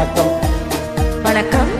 வணக்கம். வணக்கம்.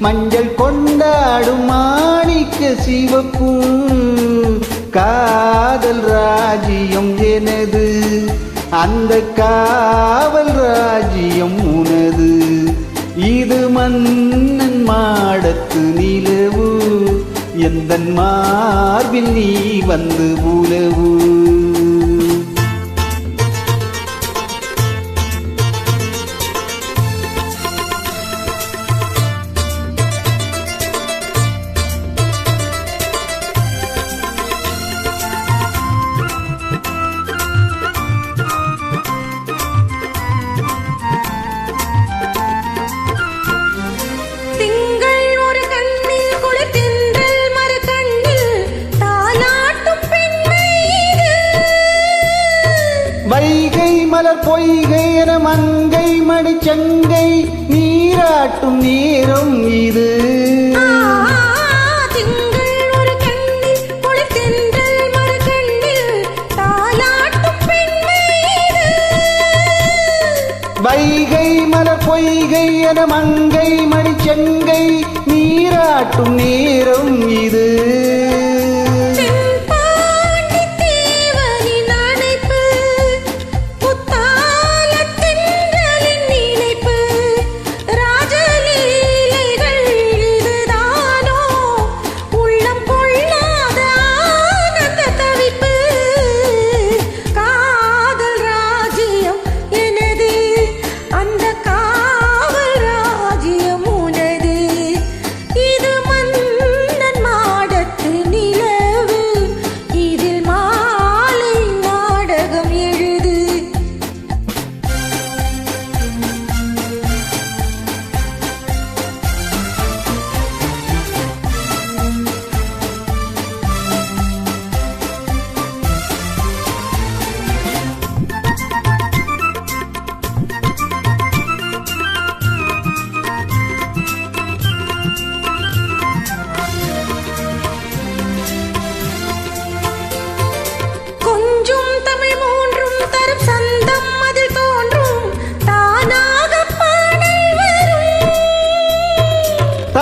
மஞ்சள் கொண்டாடும் மாணிக்க சிவப்பும். காதல் ராஜ்யம் எனது. அந்த காவல் ராஜ்யம் உனது. இது மன்னன் மாடத்து நிலவு. எந்த மார்பில் நீ வந்து உலவு. வைகை மலர் பொய்கை என மங்கை மடிச்சங்கை நீராட்டும் நேரம் இது. வைகை மலர் பொய்கை என மங்கை மடிச்சங்கை நீராட்டும் நேரம் இது.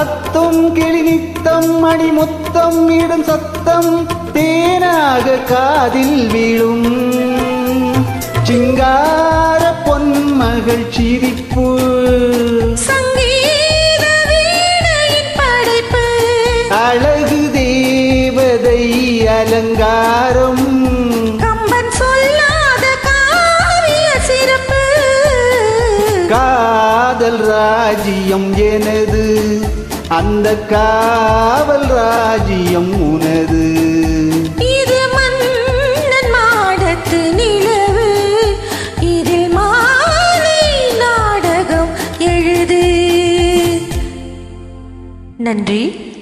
தத்தும் கிளி நித்தம் மணி முத்தம் இடும் சத்தம் தேனாக காதில் விழும். சிங்கார பொன்மகள் சிரிப்பு. அழகு தேவதை அலங்காரம். காதல் ராஜ்யம் எனது. அந்த காவல் ராஜ்யம் உனது. இது மன்னன் மாடத்து நிலவு. இதில் மாலை நாடகம் எழுது. நன்றி.